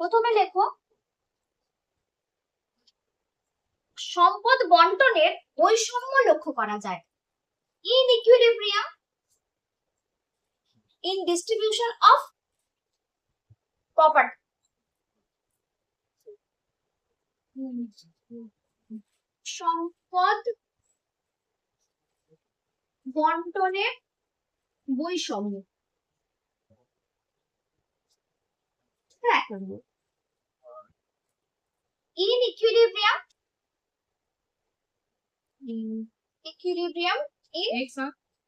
প্রথমে লেখো, সম্পদ বন্টনের বৈষম্য লক্ষ্য করা যায়। In equilibrium in distribution of property সম্পদ বন্টনের বৈষম্য। in equilibrium in equilibrium in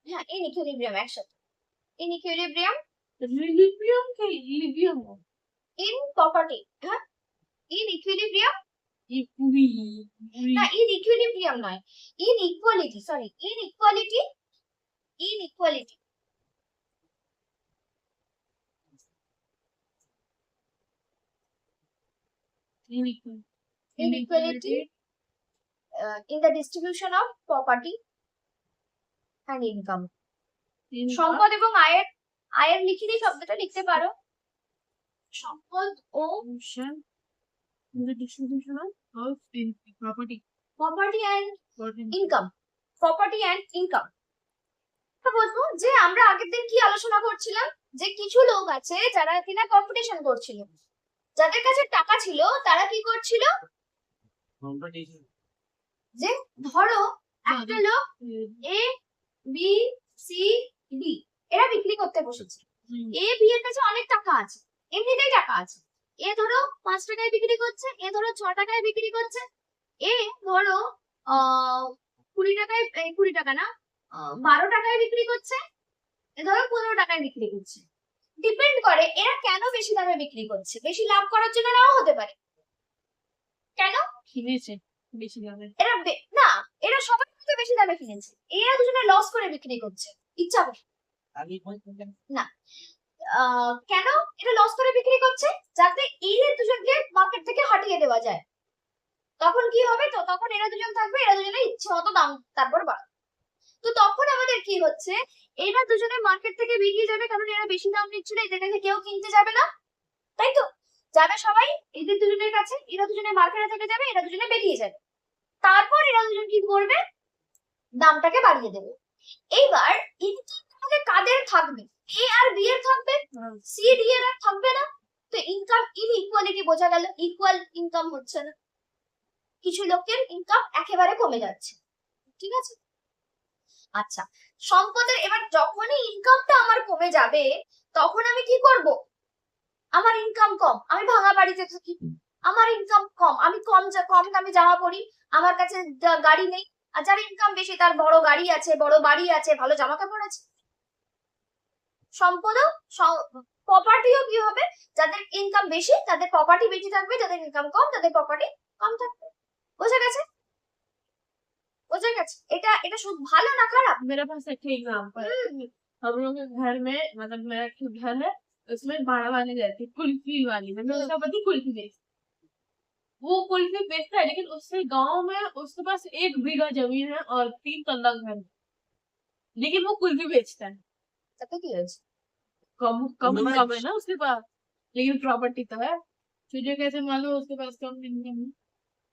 হ্যাঁ in equilibrium একসাথে in equilibrium equilibrium K equilibrium in property হ্যাঁ in equilibrium না in equilibrium নয় in equality sorry in equality in equality in equality inequality uh, in the distribution of property and income. সম্পদ এবং আয়ের আয়ের লিখিনি শব্দটা লিখতে পারো। সম্পদ ও distribution. Of in property. Property and property and income বলব যে আমরা আগের দিন কি আলোচনা করছিলাম? যে কিছু লোক আছে যারা কিনা কম্পিটিশন করছিল। যাদের কাছে টাকা ছিল তারা কি করছিল? যে ধরো একটা লোক এ বি সি ডি এরা বিক্রি করতে বসেছে। এ বি এর কাছে অনেক টাকা আছে এমনিতেই টাকা আছে। এ ধরো পাঁচ টাকায় বিক্রি করছে এ ধরো ছ টাকায় বিক্রি করছে এ ধরো আহ কুড়ি টাকায় কুড়ি টাকা না আহ, বারো টাকায় বিক্রি করছে এ ধরো পনেরো টাকায় বিক্রি করছে। ডিপেন্ড করে এরা কেন বেশি দামে বিক্রি করছে বেশি লাভ করার জন্য নাও হতে পারে। কেন? কিনেছে বেশি দামে। এরা না এরা সবাই থেকে বেশি দামে কিনেছে। এরা দুজনে লস করে বিক্রি করছে। ইচ্ছা করে। আহ, কেন এটা লস করে বিক্রি করছে? যাতে এদের দুজনকে মার্কেট থেকে হাটিয়ে দেওয়া যায়। তখন কি হবে? তো তখন এরা দুজন থাকবে এরা দুজনে ইচ্ছে মতো দাম তারপর বাড়াবে। তো তখন আমাদের কি হচ্ছে? এরা দুজনে মার্কেট থেকে বেরিয়ে যাবে কারণ এরা বেশি দাম নিচ্ছিল এদের কাছে কেউ কিনতে যাবে না। তাই তো? যাবে সবাই? এদের দুজনের কাছে। এরা দুজনে মার্কেটে থেকে যাবে এরা দুজনে বেরিয়ে যাবে। তারপর এরা দুজন কি করবে? দামটাকে বাড়িয়ে দেবে। এইবার কাদের থাকবে? এ আর বি এর থাকবে? সি ডি এর আর থাকবে না? তো ইনকাম ইনইকুয়ালিটি বোঝা গেল। ইকুয়াল ইনকাম হচ্ছে না। কিছু লোকের ইনকাম একেবারে কমে যাচ্ছে। ঠিক আছে? আচ্ছা সম্পদের এবার যখনই ইনকামটা আমার কমে যাবে তখন আমি কি করব? আমার ইনকাম কম আমি ভাঙা বাড়িতে থাকি আমার ইনকাম কম আমি কম যা- কম দামে জামা পরি আমার কাছে যা- গাড়ি নেই আর যার ইনকাম বেশি তার বড় গাড়ি আছে বড় বাড়ি আছে ভালো জামা কাপড় আছে সম্পদও প্রপার্টিও কি হবে যাদের ইনকাম বেশি তাদের প্রপার্টি বেশি থাকবে যাদের ইনকাম কম তাদের প্রপার্টি কম থাকবে বোঝা গেছে বোঝা গেছে এটা এটা শুধু ভালো না খারাপ मेरे पास एक एग्जांपल हम लोग के घर में मतलब मेरा एक घर है उसमें बाड़ा वाले गए थे कुल्फी वाली मतलब हाँ। उसका पति कुल्फी बेच वो कुल्फी बेचता है लेकिन उससे गाँव में उसके पास एक बीघा ज़मीन है और तीन तल्ला घर है। लेकिन वो कुल्फी बेचता है। कम कम कम है ना उसके पास। लेकिन प्रॉपर्टी तो है। तुझे कैसे मालूम उसके पास कम इनकम है?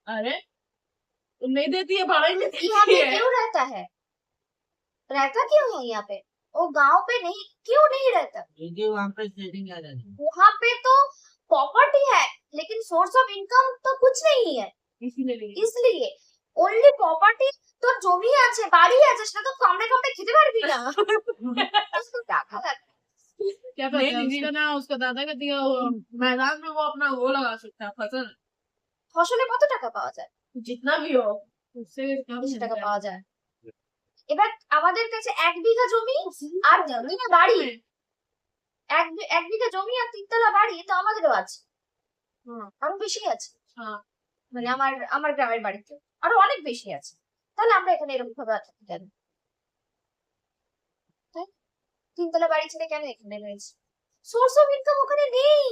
अरे नहीं देती है भाड़ा ही हाँ, नहीं देती है। क्यों रहता है? रहता क्यों है यहाँ पे? वो गांव पे नहीं क्यों नहीं रहता क्योंकि वहाँ पे सेटिंग आ जाती है वहाँ पे तो प्रॉपर्टी है लेकिन सोर्स ऑफ इनकम तो कुछ नहीं है इसीलिए नहीं इसलिए ओनली प्रॉपर्टी তোর জমি আছে বাড়ি আছে সেটা তো কামড়ে কামড়ে খেতে পারবি না उसको টাকা লাগবে क्या पता है उसका ना उसका दादा का दिया वो मैदान में वो अपना वो लगा सकता है फसल ফসলে কত টাকা পাওয়া যায় जितना भी हो उससे कम বেশি টাকা मिलता है। পাওয়া যায় এবার আমাদের কাছে এক বিঘা জমি আর তিনটা বাড়ি। এক এক বিঘা জমি আর তিনতলা বাড়ি তো আমাদেরও আছে। আরও বেশি আছে। হ্যাঁ। মানে আমার আমার গ্রামের বাড়িতে আরও অনেক বেশি আছে। তাহলে আমরা এখানে এরকম ভাবে থাকি কেন? তিনতলা বাড়ি ছেড়ে কেন এখানে রয়েছে? সোর্স অফ ইনকাম ওখানে নেই।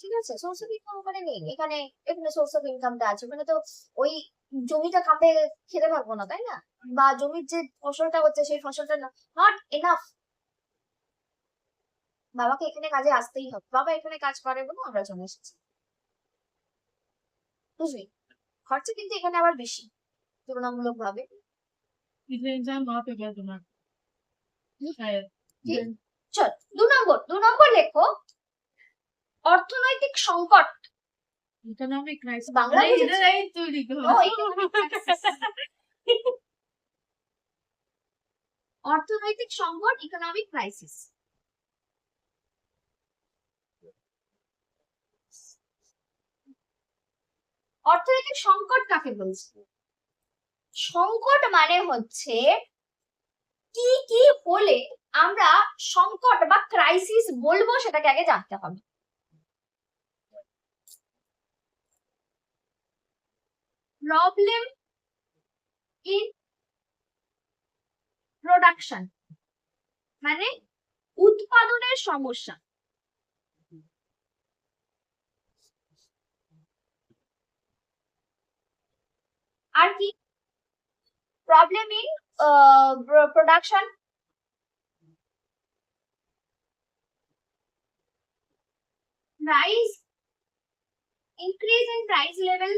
ঠিক আছে? সোর্স অফ ইনকাম ওখানে নেই। এখানে এখানে সোর্স অফ ইনকামটা আছে। ওখানে তো ওই জমিটা কাঁপে খেতে পারব না তাই না? বা জমির যে ফসলটা হচ্ছে সেই ফসলটা নট এনাফ বাবাকে এখানে কাজে আসতেই হবে। বাবা এখানে কাজ করে বলে আমরা জমে এসেছি। বুঝলি? খরচা কিন্তু এখানে আবার বেশি তুলনামূলক ভাবে চল দু নম্বর দু নম্বর লেখো অর্থনৈতিক সংকট। Economic crisis. Bangladesh. Ay, ay, tulig. Oh, economic crisis. অর্থনৈতিক সংকট ইকোনমিক ক্রাইসিস অর্থনৈতিক সংকট কাকে বলছে সংকট মানে হচ্ছে কি কি হলে আমরা সংকট বা ক্রাইসিস বলব সেটাকে আগে জানতে হবে প্রবলেম ইন প্রোডাকশন মানে উৎপাদনের সমস্যা। আর কি? Problem in production price increase in price level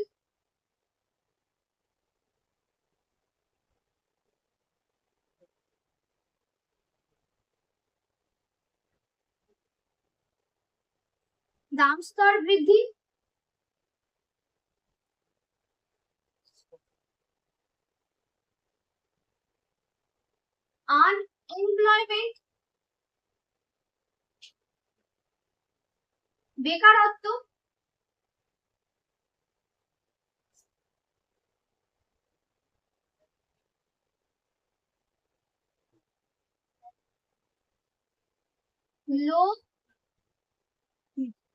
দাম স্তর বৃদ্ধি আনএমপ্লয়মেন্ট বেকারত্ব লো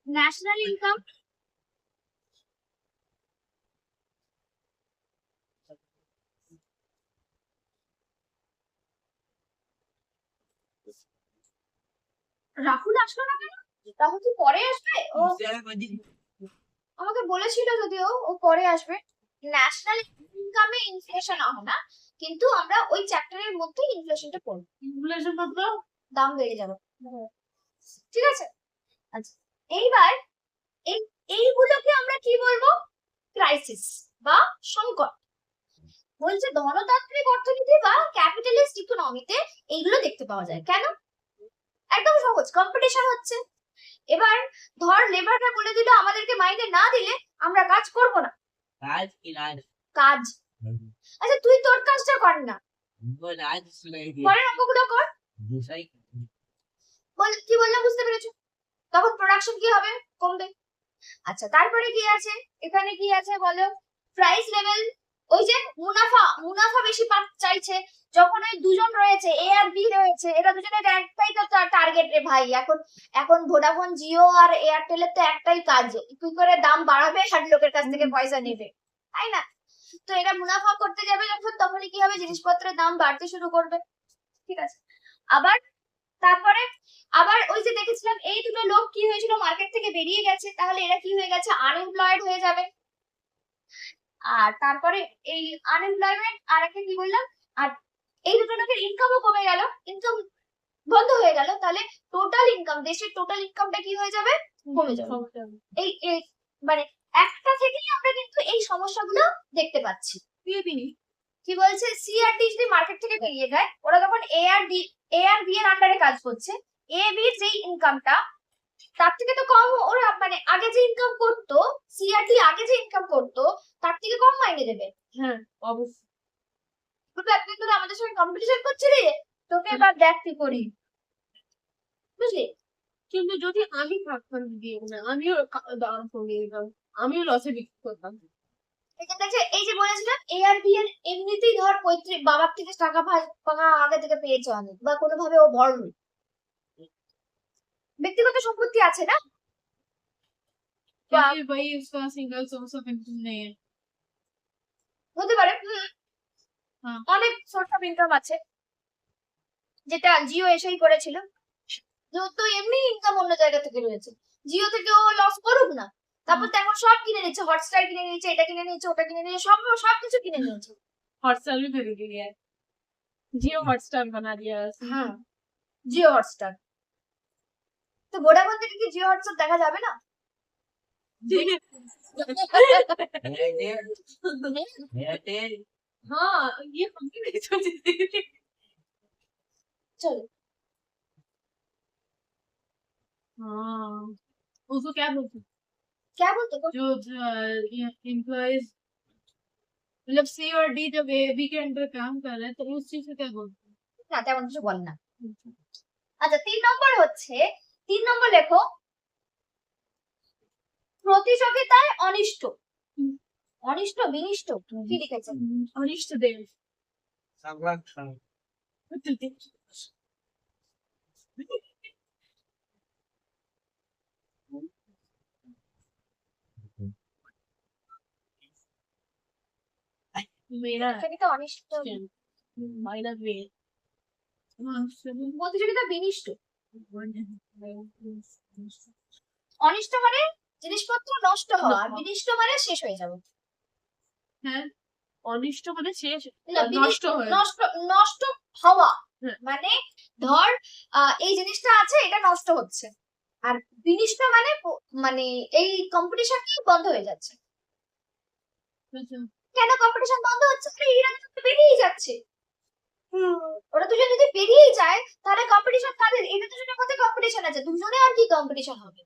ন্যাশনাল ইনকাম রাহুল আসলো না কেন? রাহুল কি পরে আসবে? ও আমাকে বলেছিল যদিও ও পরে আসবে। ন্যাশনাল ইনকামে ইনফ্লেশন হবে না কিন্তু আমরা ওই চ্যাপ্টারের মধ্যে ইনফ্লেশনটা পড়ব। ইনফ্লেশন মতলব দাম বেড়ে যাবে। ঠিক আছে? আচ্ছা। এইবার এই এইগুলোকে আমরা কি বলব? ক্রাইসিস বা সংকট। বলছে ধনতান্ত্রিক অর্থনীতি বা ক্যাপিটালিস্ট ইকোনমিতে এইগুলো দেখতে পাওয়া যায়। কেন? একদম সহজ কম্পিটিশন হচ্ছে। এবার ধর লেবাররা বলে দিল আমাদেরকে মাইনে না দিলে আমরা কাজ করব না। কাজ কাজ। আচ্ছা তুই তোর কাজটা কর না। পরের অঙ্কগুলো কর। বল কি বললাম বুঝতে পেরেছ? তখন প্রোডাকশন কি হবে? কমবে। আচ্ছা তারপরে কি আছে? এখানে কি আছে বলো? প্রাইস লেভেল ওই যে মুনাফা মুনাফা বেশি চাইছে। যখন ওই দুজন রয়েছে এ আর বি রয়েছে, এরা দুজনের একটাই তো টার্গেট রে ভাই। এখন এখন ভোডাফোন জিও আর এয়ারটেলের তো একটাই কাজ। কি করে দাম বাড়াবে? আর লোকের কাছ থেকে পয়সা নেবে। তাই না? তো এরা মুনাফা করতে যাবে যখন, তখনই কি হবে? জিনিসপত্রের দাম বাড়তে শুরু করবে। ঠিক আছে। আবার তারপরে আবার ওই যে দেখেছিলাম এই দুটো লোক কি হয়েছিল? মার্কেট থেকে বেরিয়ে গেছে। তাহলে এরা কি হয়ে গেছে? আনএমপ্লয়েড হয়ে যাবে। আর তারপরে এই আনএমপ্লয়মেন্ট আর একটা কি বললাম? আর এই দুটো লোকের ইনকামও কমে গেল। ইনকাম বন্ধ হয়ে গেল। তাহলে টোটাল ইনকাম দেশের টোটাল ইনকামটা কি হয়ে যাবে? কমে যাবে। এই মানে একটা থেকেই আমরা কিন্তু এই সমস্যাগুলো দেখতে পাচ্ছি। কি বলছে? সি আর ডি যদি মার্কেট থেকে বেরিয়ে যায় ওরা তখন এ আর ডি এ আর বি এর আন্ডারে কাজ করছে। এ বির যে ইনকামটা তার থেকে তো কম ওরা মানে আগে যে ইনকাম করতো সি আর ডি আগে যে ইনকাম করতো তার থেকে কম মাইনে দেবে। হ্যাঁ অবশ্যই। একদিন ধরে আমাদের সঙ্গে কম্পিটিশন করছে রে তোকে এবার দেখ কি করি। বুঝলি? কিন্তু যদি আমি থাকতাম দিদি ওখানে আমিও দাম কমিয়ে দিতাম আমিও লসে বিক্রি করতাম। এই যে বলেছিলাম এর এমনিতেই ধর বাবার থেকে টাকা টাকা আগে থেকে পেয়েছে অনেক বা কোনোভাবে ও ব্যক্তিগত সম্পত্তি আছে না? হতে পারে অনেক সোর্স অফ ইনকাম আছে যেটা জিও এসেই করেছিল। তো এমনি ইনকাম অন্য জায়গা থেকে রয়েছে। জিও থেকে ও লস করুক না? তারপর তো এখন সব কিনে নিচ্ছে হটস্টার কিনে নিচ্ছে এটা কিনে নিচ্ছে ওটা কিনে নিচ্ছে সব সব কিছু কিনে নিচ্ছে हॉटस्टार भी खरीद लिया है जियो हॉटस्टार बना दिया है उसने। হ্যাঁ জিও হটস্টার তো ভোডাফোন থেকে কি জিও হটস্টার দেখা যাবে না एयरटेल एयरटेल हाँ ये हम भी नहीं सोची थी চলো हाँ उसको क्या बोलते हैं? क्या बोलते हो? जो एम्प्लॉयज मतलब सी और डी जब ए बी के अंडर काम कर रहे हैं तो उस चीज को क्या बोलते हैं না তেমন কিছু বল না আচ্ছা তিন নম্বর হচ্ছে তিন নম্বর লেখো প্রতিযোগিতায় অনিষ্ট হুম। অনিষ্ট বিনিষ্ট কি লিখেছে अनिष्ट देव संरक्षण অনিষ্ট। মানে জিনিসপত্র নষ্ট হওয়া বিনিষ্ট মানে শেষ হয়ে যাবে হ্যাঁ অনিষ্ট মানে শেষ নষ্ট নষ্ট হওয়া মানে ধর এই জিনিসটা আছে এটা নষ্ট হচ্ছে। আর বিনিষ্ট মানে মানে এই কম্পিটিশন কি বন্ধ হয়ে যাচ্ছে। কেন কম্পিটিশন বন্ধ হচ্ছে? এরা তো বেরিয়েই যাচ্ছে। ওরা দুজন যদি বেরিয়েই যায় তাহলে কম্পিটিশন কাদের? এদের দুজনের মধ্যে কম্পিটিশন আছে দুজনে আর কি কম্পিটিশন হবে?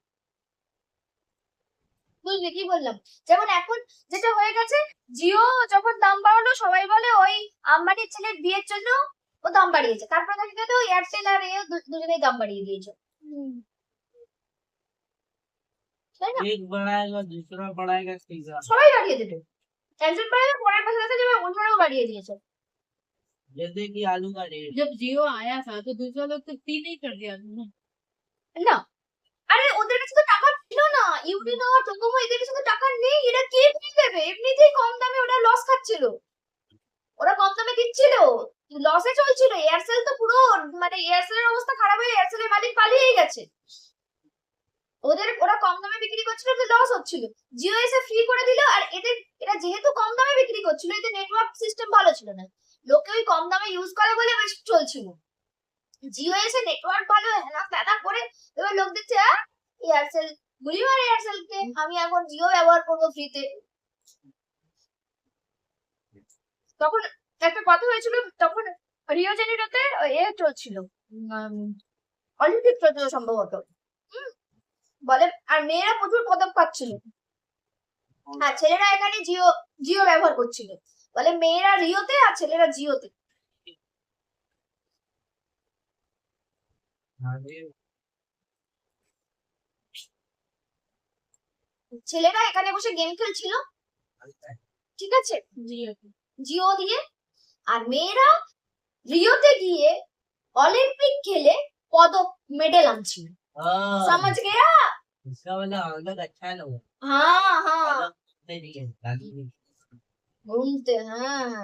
বুঝলি কি বললাম? যেমন এখন যেটা হয়ে গেছে জিও যখন দাম বাড়ালো সবাই বলে ওই আম্বানির ছেলের বিয়ের জন্য ও দাম বাড়িয়েছে। তারপর দেখা গেল এয়ারটেল আর এ দুজনেই দাম বাড়িয়ে দিয়েছে। সবাই বাড়িয়ে দেবে। একজন বাড়িয়ে পরের পাশে দেখা যাবে অন্যরাও বাড়িয়ে দিয়েছে जैसे कि आलू का रेट जब जियो आया था तो दूसरा लोग तो फ्री नहीं कर दिया उन्होंने না আরে ওদের কাছে তো টাকা ছিল না ইউনিন আর ডোকোমো এদের কাছে তো টাকা নেই এরা কে ফ্রি দেবে এমনিতেই কম দামে ওরা লস খাচ্ছিল ওরা কম দামে দিচ্ছিল লসে চলছিল এয়ারসেল তো পুরো মানে এয়ারসেলের অবস্থা খারাপ হয়ে এয়ারসেলের মালিক পালিয়ে গেছে ওদের ওরা কম দামে বিক্রি করছিল তো লস হচ্ছিল। জিও এসে ফ্রি করে দিল আর এদের, এরা যেহেতু কম দামে বিক্রি করছিল, এদের নেটওয়ার্ক সিস্টেম ভালো ছিল না। লোকে ওই কম দামে ইউজ করে বলে বেশ চলছিল। জিও এসে নেটওয়ার্ক ভালো হেনা তেনা করে এবার লোক দেখছে এয়ারসেল গুলি মারে এয়ারসেলকে আমি এখন জিও ব্যবহার করব ফ্রিতে তখন একটা কথা হয়েছিল, তখন রিও জেনিরোতে এ চলছিল অলিম্পিক চলছিল সম্ভবত। বলে আর মেয়েরা প্রচুর পদক পাচ্ছিল। আর ছেলেরা এখানে জিও জিও ব্যবহার করছিল। বলে মেয়েরা রিওতে আর ছেলেরা জিওতে। ছেলেরা এখানে বসে গেম খেলছিল। ঠিক আছে? জিও দিয়ে। আর মেয়েরা রিওতে গিয়ে অলিম্পিক খেলে পদক মেডেল আনছিল। समझ गया इसका मतलब अलग अच्छा है ना वो हाँ हाँ नहीं है दादी नहीं। ঘুমতে হ্যাঁ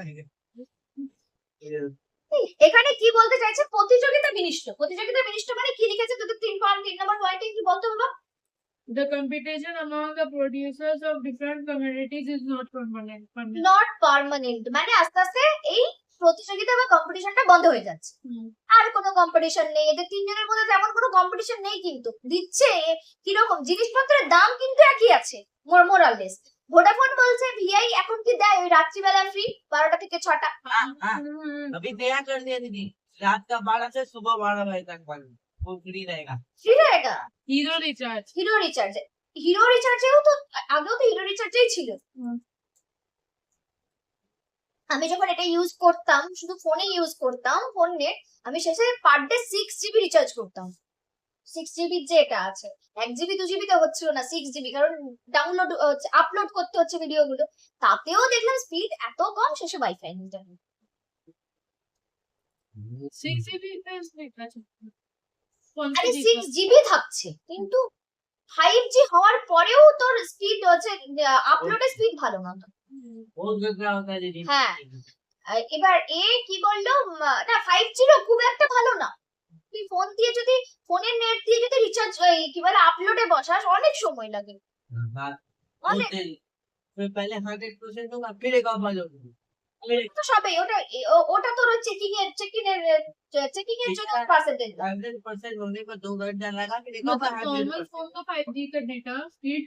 ये এখানে কি বলতে চাইছে প্রতিযোগিতা বিনিষ্ট প্রতিযোগিতা বিনিষ্ট মানে কি লিখেছে তোদের তিন পয়েন্ট তিন নম্বর পয়েন্টে কি বলতে হলো The competition among the producers of different communities is not permanent. permanent. Not permanent মানে আস্তে আস্তে এই প্রতিযোগিতা বা কম্পিটিশনটা বন্ধ হয়ে যাচ্ছে Hmm. আর কোনো কম্পিটিশন নেই এদের তিনজনের মধ্যে তেমন কোনো কম্পিটিশন নেই কিন্তু দিচ্ছে কিরকম জিনিসপত্রের দাম কিন্তু একই আছে মোরালেস ভোডাফোন বলছে ভিআই এখন কি দেয় ওই রাত্রিবেলা ফ্রি বারোটা থেকে ছটা हाँ, हाँ, Hmm. अभी तैयार कर दिया दीदी रात का बारह से सुबह बारह बजे तक बंद वो फ्री रहेगा ফ্রি रहेगा Hero recharge. Hero recharge hero রিচার্জেও তো আগেও তো হিরো রিচার্জেই ছিল হুম। আমি যখন এটা ইউজ করতাম শুধু ফোনে ইউজ করতাম ফোন নেট আমি শেষে per day six GB recharge করতাম। সিক্স জিবি যে এটা আছে এক জিবি দু জিবি তো হচ্ছিল না সিক্স জিবি কারণ ডাউনলোড আপলোড করতে হচ্ছে ভিডিওগুলো তাতেও দেখলাম স্পিড এত কম শেষে ওয়াইফাই নিতে হবে। সিক্স জিবি আরে সিক্স জিবি থাকছে কিন্তু ফাইভ জি হওয়ার পরেও তোর স্পিড হচ্ছে আপলোডের স্পিড ভালো না তো। बहुत गंदा होता है दीदी হ্যাঁ। আর এবার এ কি বললো উম, না ফাইভ জিরো খুব একটা ভালো না তুই ফোন দিয়ে যদি ফোনের নেট দিয়ে যদি রিচার্জ কি বলে আপলোডে বসাস অনেক সময় লাগে हाँ, অনেক होते हैं। मैं पहले हंड्रेड परसेंट दूंगा फिर एक ऑफर दूंगा फिर তো সবে ওটা এ- ও- ওটা তোর চেকিং এর চেকিং এর চেকিং এর জন্য পার্সেন্টেজ हंड्रेड परसेंट होने पर दो घंटा लगा फिर एक ऑफर मतलब हंड्रेड नॉर्मल फोन का फाइव जी का डेटा स्पीड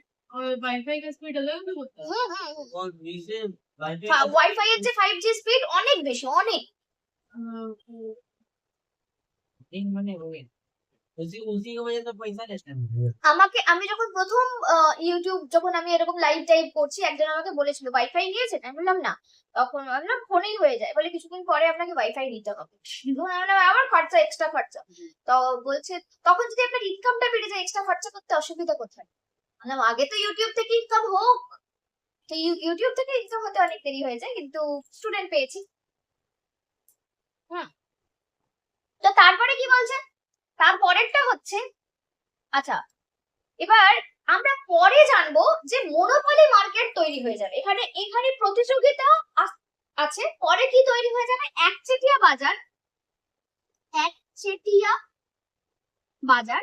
আমাকে আমি যখন প্রথম ইউটিউব যখন আমি এরকম লাইভ টাইপ করছি একজন আমাকে বলেছিল ওয়াইফাই নিয়েছে? আমি বললাম না। তখন আমরা ফোনেই হয়ে যায়। বলে কিছুদিন পরে আপনাকে ওয়াইফাই নিতে হবে। তখন আবার খরচা এক্সট্রা খরচা। তো বলছে তখন যদি আপনার ইনকামটা বেড়ে যায় এক্সট্রা খরচা করতে অসুবিধা কোথায়? বললাম আগে তো ইউটিউব থেকে ইনকাম হোক, তো ইউ- ইউটিউব থেকে ইনকাম হতে অনেক দেরি হয়ে যায়, কিন্তু স্টুডেন্ট পেয়েছি। হুম। তো তারপরে কি বলছে? তারপরেরটা হচ্ছে আচ্ছা এবার আমরা পরে জানব যে মনোপলি মার্কেট তৈরি হয়ে যাবে। এখানে এখানে প্রতিযোগিতা আছে, পরে কি তৈরি হয়ে যাবে? একচেটিয়া বাজার একচেটিয়া বাজার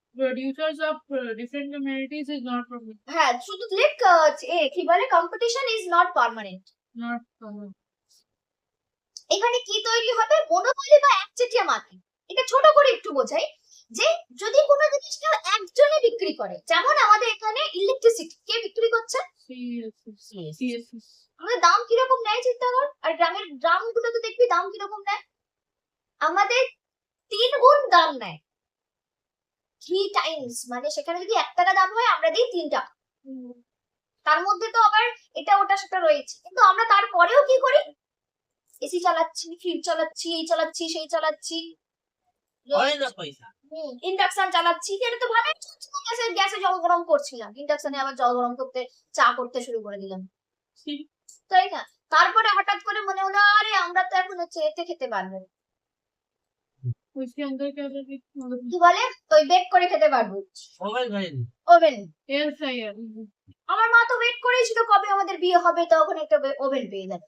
producers of uh, different communities is not permitted. হ্যাঁ শুধু লিখ আহ, এ কি বলে competition is not permanent Not permitted. এখানে কি তৈরি হবে? মনোপলি বা একচেটিয়া মার্কেট এটা ছোট করে একটু বোঝাই যে যদি কোনো জিনিস কেউ একজনে বিক্রি করে যেমন আমাদের এখানে ইলেকট্রিসিটি কে বিক্রি করছে. আমাদের দাম কীরকম নেয় চিন্তা কর আর গ্রামের গ্রামগুলো তো দেখবি দাম কীরকম নেয়? আমাদের তিন গুণ দাম নেয়। থ্রি টাইমস মানে সেখানে যদি এক টাকা দাম হয় আমরা দিই তিন টাকা তার মধ্যে তো আবার এটা ওটা সেটা রয়েছে। কিন্তু আমরা তারপরেও কি করি? এসি চালাচ্ছি ফ্রিজ চালাচ্ছি এই চালাচ্ছি সেই চালাচ্ছি। ইন্ডাকশন চালাচ্ছি। এটা তো ভালোই চলছে গ্যাসে গ্যাসে জল গরম করছিলাম। ইন্ডাকশনে আবার জল গরম করতে চা করতে শুরু করে দিলাম। তাই না? তারপরে হঠাৎ করে মনে হলো আরে আমরা তো এখন হচ্ছে এতে খেতে পারব না। কি বলে? ওই বেক করে খেতে পারব। ওভেন ওভেন এয়ার ফ্রায়ার আমার মা তো ওয়েট করেছিল কবে আমাদের বিয়ে হবে তখন একটা ওভেন পেয়ে যাবে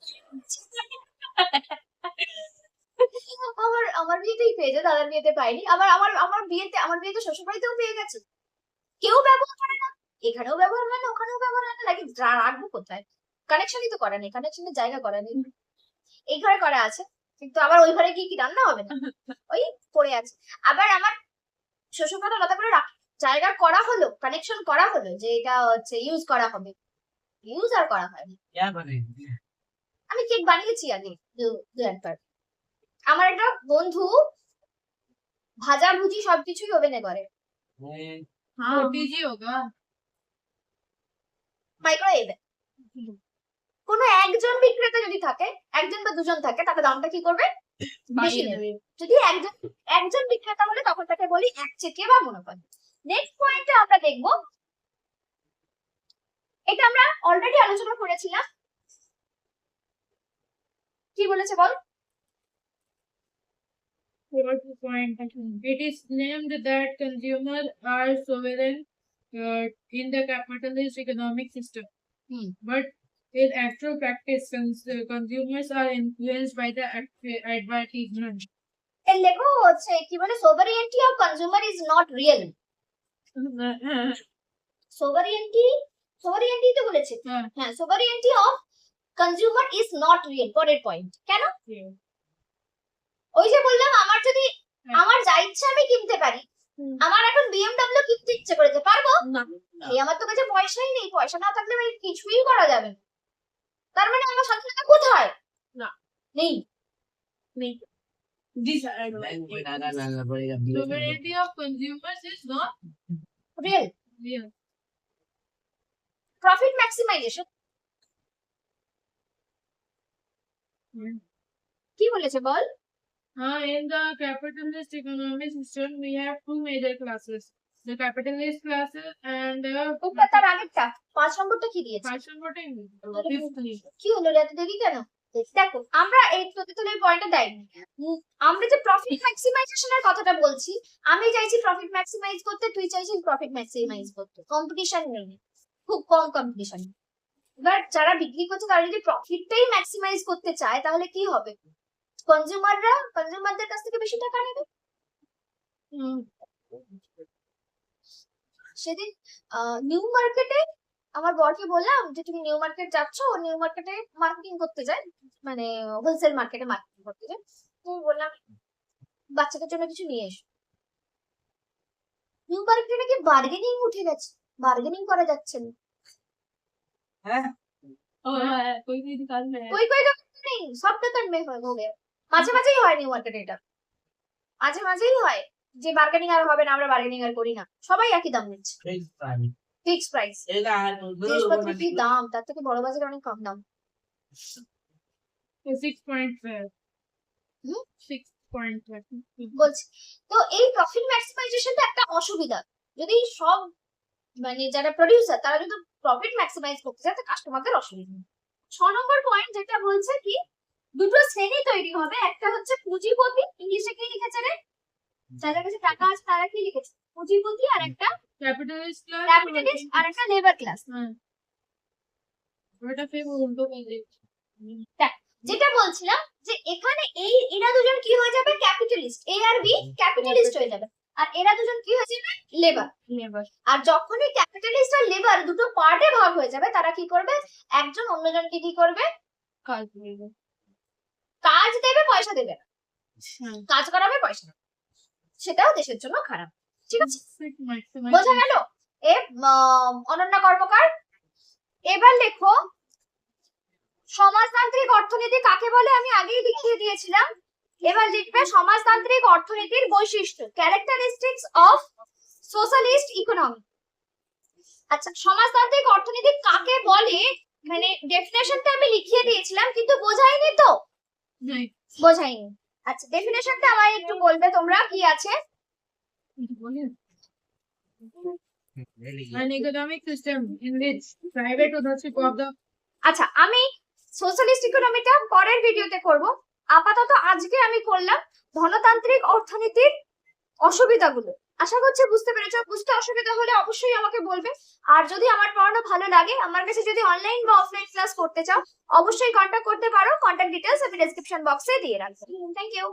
আমার আমার বিয়েতেই পেয়ে যায় দাদার বিয়েতে পাইনি। আবার আমার আমার বিয়েতে আমার বিয়েতে শ্বশুরবাড়িতেও পেয়ে গেছে। কেউ ব্যবহার করে না। এখানেও ব্যবহার হয় না ওখানেও ব্যবহার হয় না। নাকি রাখব কোথায়? কানেকশনই তো করা নেই কানেকশনের জায়গা করা নেই। এই ঘরে করা আছে। কিন্তু আমার ওই ঘরে গিয়ে কি রান্না হবে না? ওই পড়ে আছে। আবার আমার শ্বশুর কথা কথা বলে জায়গা করা হলো কানেকশন করা হলো যে এটা হচ্ছে ইউজ করা হবে। ইউজ আর করা হয়নি। আমি কেক বানিয়েছি আগে দু একবার। আমার একটা বন্ধু ভাজা ভুজি সবকিছুই ওভেনে করে। হ্যাঁ। মাইক্রোওয়েভে কোনো বিক্রেতা যদি থাকে একজন বা দুজন থাকে তাহলে দামটা কি করবে বেশি নেবে যদি একজন একজন বিক্রেতা হলে তখন তাকে বলি একচেটিয়া বা মনোপল নেক্সট পয়েন্টে আমরা দেখব এটা আমরা অলরেডি আলোচনা করেছিলাম কি বলেছে বল Fourth point. It is named that consumers are sovereign uh, in the capitalist economic system. Hmm. But in actual practice, consumers are influenced by the advertisement. হচ্ছে কি বলে sovereignty of consumer is not real sovereignty sovereignty তো বলেছে হ্যাঁ। হ্যাঁ sovereignty of consumer is not real পরের point কেন ওই যে বললাম আমার যদি হ্যাঁ। আমার যা ইচ্ছা আমি কিনতে পারি আমার এখন বিএমডব্লিউ কিনতে ইচ্ছে করেছে পারব এই আমার তো কাছে পয়সাই নেই পয়সা না থাকলে কিছুই করা যাবে না। তার মানে আমার স্বাধীনতা কোথায়? না। নেই। নেই। Of consumers is not real. real. Profit কি বলেছে বল? হ্যাঁ in the capitalist economy system we have two major classes the capitalist classes and তার আগেরটা। পাঁচ নম্বরটা কি দিয়েছে? fashion bottom. কি হলো এত দেরি কেন? দেখো আমরা এই তোদের পয়েন্টটা দেয়নি। আমরা যে প্রফিট ম্যাক্সিমাইজেশনের কথাটা বলছি আমি চাইছি প্রফিট ম্যাক্সিমাইজ করতে তুই চাইছিস প্রফিট ম্যাক্সিমাইজ করতে। কম্পিটিশন নেই। খুব কম কম্পিটিশন এবার যারা বিক্রি করছে তারা যদি প্রফিটটাই ম্যাক্সিমাইজ করতে চায় তাহলে কি হবে? কনজিউমাররা কনজিউমারদের কাছ থেকে বেশি টাকা নেবে. সেদিন নিউ মার্কেটে আমার বরকে বললাম যে তুমি নিউ মার্কেট যাচ্ছ নিউ মার্কেটে মার্কেটিং করতে যায় মানে হোলসেল মার্কেটে মার্কেটিং করতে যায় তো বললাম বাচ্চাদের জন্য কিছু নিয়ে এসো। নিউ মার্কেটে নাকি বার্গেনিং উঠে গেছে। বার্গেনিং করা যাচ্ছে না। হ্যাঁ। কই কই দোকান নেই। সব দোকান হয়ে মাঝে মাঝেই হয় নিউ এটা। মাঝে মাঝেই হয় যে আর হবে না আমরা বার্গেনিং আর করি না। সবাই একই দাম নিচ্ছে। ফিক্স প্রাইস জিনিসপত্রের কি দাম তার থেকে বড় বাজারে অনেক কম দাম তো এই প্রফিট ম্যাক্সিমাইজেশনটা একটা অসুবিধা। যদি সব মানে যারা প্রডিউসার তারা যদি প্রফিট ম্যাক্সিমাইজ করতে চায় তা কাস্টমারদের অসুবিধা। ছ নম্বর পয়েন্ট যেটা বলছে কি দুটো শ্রেণি তৈরি হবে। একটা হচ্ছে পুঁজিপতি ইংলিশে কি লিখেছে রে? যাদের কাছে টাকা আছে তারা কি লিখেছে? পুঁজিপতি আর একটা ক্যাপিটালিস্ট ক্লাস ক্যাপিটালিস্ট আর একটা লেবার ক্লাস ওটা ফেম উল্টো হয়ে যেটা বলছিলাম যে এখানে এই এরা দুজন কি হয়ে যাবে? ক্যাপিটালিস্ট এ আর বি ক্যাপিটালিস্ট হয়ে যাবে। আর এরা দুজন কি হয়ে যাবে? লেবার লেবার আর যখনই ক্যাপিটালিস্ট আর লেবার দুটো পার্টে ভাগ হয়ে যাবে তারা কি করবে? একজন অন্যজনকে কি করবে? কাজ দেবে কাজ দেবে পয়সা দেবে না। কাজ করাবে পয়সা সেটাও দেশের জন্য খারাপ। বোঝা গেল? এ অনন্যা কর্মকার। এবার লেখো সমাজতান্ত্রিক অর্থনীতি কাকে বলে? আমি আগেই লিখিয়ে দিয়েছিলাম। এবার লিখবে সমাজতান্ত্রিক অর্থনীতির বৈশিষ্ট্য ক্যারেক্টারিস্টিক্স অফ সোশ্যালিস্ট ইকোনমি আচ্ছা সমাজতান্ত্রিক অর্থনীতি কাকে বলে? মানে ডেফিনেশনটা আমি লিখিয়ে দিয়েছিলাম কিন্তু বোঝাইনি তো? বোঝাইনি। আচ্ছা ডেফিনেশনটা আমায় একটু বলবে তোমরা কি আছে? An economic system in which private ownership of the আচ্ছা আমি সোশ্যালিস্ট ইকোনমিটা পরের ভিডিওতে করব। আপাতত আজকে আমি করলাম ধনতান্ত্রিক অর্থনীতির অসুবিধাগুলো। আশা করছি বুঝতে পেরেছ। বুঝতে অসুবিধা হলে অবশ্যই আমাকে বলবে। আর যদি আমার পড়ানো ভালো লাগে আমার কাছে যদি অনলাইন বা অফলাইন ক্লাস করতে চাও অবশ্যই কন্ট্যাক্ট করতে পারো। কন্ট্যাক্ট ডিটেলস আমি ডেসক্রিপশন বক্সে দিয়ে রাখব। Thank you